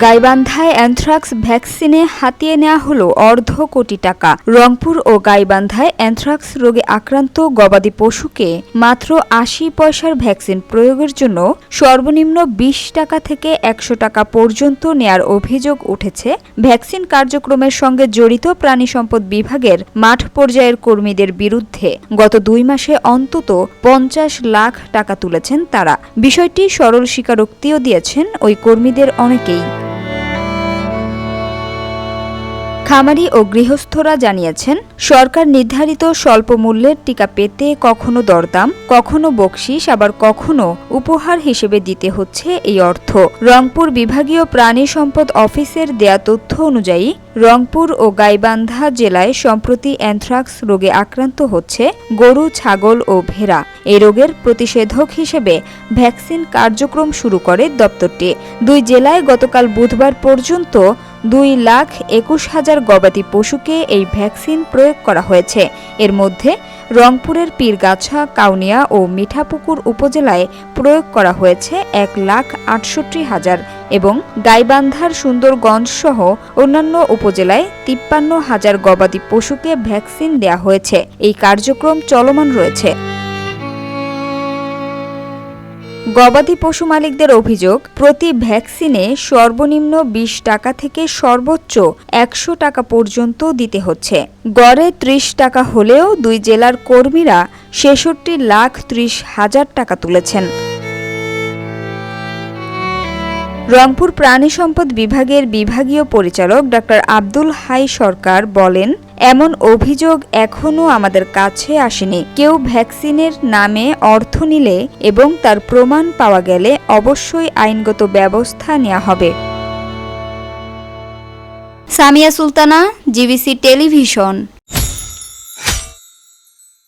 গাইবান্ধায় anthrax ভ্যাকসিনে হাতিয়ে নেওয়া হলো অর্ধ কোটি টাকা। রংপুর ও গাইবান্ধায় অ্যানথ্রাক্স রোগে আক্রান্ত গবাদি পশুকে মাত্র আশি পয়সার ভ্যাকসিন প্রয়োগের জন্য সর্বনিম্ন বিশ টাকা থেকে একশো টাকা পর্যন্ত নেয়ার অভিযোগ উঠেছে। ভ্যাকসিন কার্যক্রমের সঙ্গে জড়িত প্রাণী সম্পদ বিভাগের মাঠ পর্যায়ের কর্মীদের বিরুদ্ধে গত দুই মাসে অন্তত পঞ্চাশ লাখ টাকা তুলেছেন তারা। বিষয়টি সরল স্বীকারোক্তিও দিয়েছেন ওই কর্মীদের অনেকেই। খামারি ও গৃহস্থরা জানিয়েছেন, সরকার নির্ধারিত স্বল্প মূল্যের টিকা পেতে কখনো দরদাম, কখনো বকশিস আবার কখনো উপহার হিসেবে দিতে হচ্ছে এই অর্থ। রংপুর বিভাগীয় প্রাণী সম্পদ অফিসের দেয়া তথ্য অনুযায়ী, রংপুর ও গাইবান্ধা জেলায় সম্প্রতি অ্যানথ্রাক্স রোগে আক্রান্ত হচ্ছে গরু, ছাগল ও ভেড়া। এই রোগের প্রতিষেধক হিসেবে ভ্যাকসিন কার্যক্রম শুরু করে দপ্তরটি। দুই জেলায় গতকাল বুধবার পর্যন্ত দুই লাখ একুশ হাজার গবাদি পশুকে এই ভ্যাকসিন প্রয়োগ করা হয়েছে। এর মধ্যে রংপুরের পীরগাছা, কাউনিয়া ও মিঠাপুকুর উপজেলায় প্রয়োগ করা হয়েছে এক লাখ আটষট্টি হাজার এবং গাইবান্ধার সুন্দরগঞ্জ সহ অন্যান্য উপজেলায় তিপ্পান্ন হাজার গবাদি পশুকে ভ্যাকসিন দেয়া হয়েছে। এই কার্যক্রম চলমান রয়েছে। গবাদি পশু মালিকদের অভিযোগ, প্রতি ভ্যাকসিনে সর্বনিম্ন বিশ টাকা থেকে সর্বোচ্চ একশো টাকা পর্যন্ত দিতে হচ্ছে। গড়ে ত্রিশ টাকা হলেও দুই জেলার কর্মীরা ছেষট্টি লাখ ত্রিশ হাজার টাকা তুলেছেন। রংপুর প্রাণী সম্পদ বিভাগের বিভাগীয় পরিচালক ডক্টর আব্দুল হাই সরকার বলেন, এমন অভিযোগ এখনও আমাদের কাছে আসেনি। কেউ ভ্যাকসিনের নামে অর্থ নিলে এবং তার প্রমাণ পাওয়া গেলে অবশ্যই আইনগত ব্যবস্থা নেওয়া হবে। Samia Sultana, GBC television.